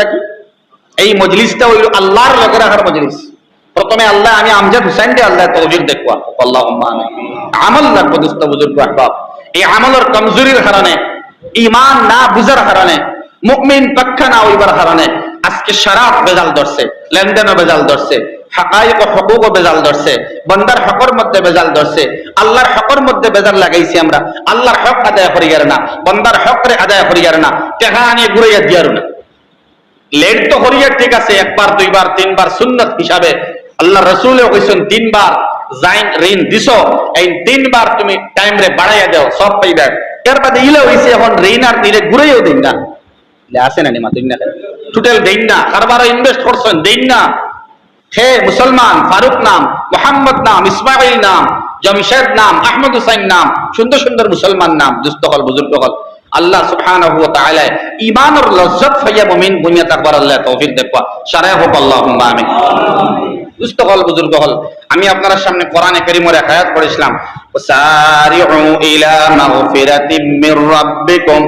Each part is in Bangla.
রাখি এই মজলিসটা হইল আল্লাহর মজলিস। প্রথমে আল্লাহ, আমি আমজাদ হুসাইন দে আল্লাহ দেখবা আল্লাহ আমল দুস্থ বুজুর্গ, আহবাব। এই আমলের কমজোরির ইমান না বুঝার মুকমিন পক্ষা না কারণে, আজকে বেজাল ধরছে, লেনদেনও বেজাল ধরছে, হাকাইক ও হকুক বেজাল ধরছে, বন্দার হকর মধ্যে বেজাল ধরছে, আল্লাহর হকর মধ্যে বেজাল লাগাইছি আমরা। আল্লাহর হক আদায় করি না, বন্দার হক আদায় করি না। টেকা আনিয়ে ঘুরাইয়া দিয়ারু না। লেট তো হরিয়া ঠিক আছে, একবার, দুইবার, তিনবার সুন্নত হিসাবে। আল্লাহ রসুল তিনবার জাইন ঋণ এই তিনবার তুমি টাইম রে বাড়াইয়া দাও, সব এর বাদে ইলে এখন ঋণ আর দিলে ঘুরেও দিন না। আসে না নিমা দিন না টোটাল দিন না। কারবার ইনভেস্ট করছেন, দিন না। হে মুসলমান, ফারুক নাম, মোহাম্মদ নাম ইসমাইল নাম, জমশেদ নাম, আহমদ হুসাইন নাম, সুন্দর সুন্দর মুসলমান নাম, দুস্থ হল, বুজুর্গ হল। আল্লাহ সুবহানাহু ওয়া তাআলা ঈমানের লজ্জত ফাইয়া মুমিন বুনিয়া তাকবার আল্লাহ হল, বুজুর্গ হল। আমি আপনার সামনে কোরআনে কারীমের এক আয়াত পড়েছিলাম। সারিউ ইলা মাগফিরাতিম মির রাব্বিকুম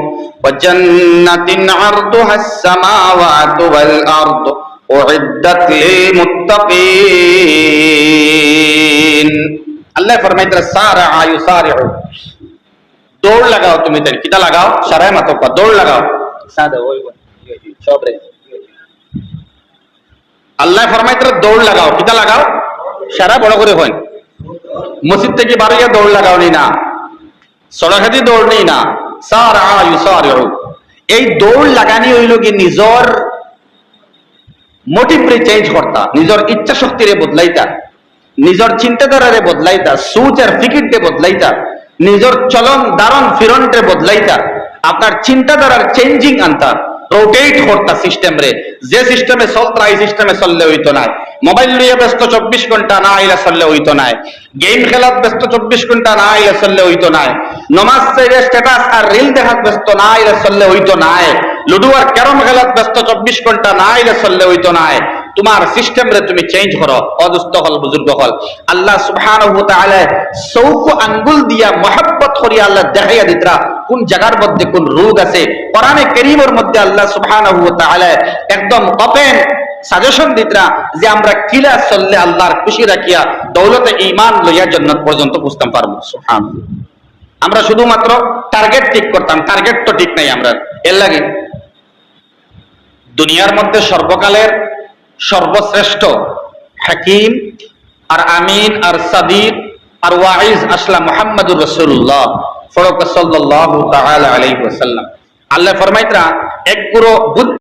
আল্লাহ ফরমাইতে সারা ইউসারিউ। দৌড় লাগাও তুমি তাই কিতা লাগাও? সারাই মাতো পা দৌড় লাগাও। আল্লাহ সব রে আল্লাহ ফরমাইতে দৌড় লাগাও। কিতা লাগাও? সারা বড় করে হয় মসজিদ থেকে বাড়িয়ে দৌড় লাগাও নি না। সড়কাতি দৌড় নেই না। সারা এই দৌড় লাগানি হইল কি নিজর মোটিভ রে চেঞ্জ করতা নিজর ইচ্ছা শক্তিরে বদলাইতা নিজর চিন্তাধারারে বদলাইতা সুচ আর ফিকিরকে বদলাইতা। নিজর চলন দারণ ফিরনটে বদলাইতা। আপনার চিন্তাধারার চেঞ্জিং আনতা। রোটেট করতা সিস্টেম রে। যে সিস্টেমে চলতা, এই সিস্টেমে চললে হইতো না মোবাইল নিয়ে ব্যস্ত চব্বিশ ঘণ্টা না আইলে চললে হইতো না গেম খেলাত ব্যস্ত চব্বিশ ঘণ্টা না আইলে চললে হইতো না নমাজ চাইলে স্ট্যাটাস আর রিল দেখাত ব্যস্ত না আইলে চললে হইতো না লুডু আর ক্যারম খেলাত ব্যস্ত চব্বিশ ঘণ্টা না আইলে চললে হইতো না তোমার সিস্টেম রে তুমি চেঞ্জ করো। অদুস্থ হল, বুজুর্গ হল। আল্লাহ সুবহানাহু চৌক আঙ্গুল দিয়া মহব্বত করিয়া আল্লাহ দেখাইয়া দিতরা কোন জায়গার মধ্যে কোন রোগ আছে। কোরআনে কারীমের মধ্যে আল্লাহ সুবহানাহু একদম ওপেন সাজেশন দিতরা যে আমরা কিলা চললে আল্লাহর খুশি রাখিয়া দৌলতে ইমান লইয়া জান্নাত পর্যন্ত বুঝতাম পারব। সুবহানাল্লাহ। আমরা শুধুমাত্র টার্গেট ঠিক করতাম টার্গেট তো ঠিক নাই আমরা। এর লাগে দুনিয়ার মধ্যে সর্বকালের সর্বশ্রেষ্ঠ, হাকিম আর আমিন আর সাদির আর ওয়াইজ আসলাম মোহাম্মদুর রসুল্লাহ ফরক সাল্লাহ আল্লাহ ফরমাইতরা, এক গুরু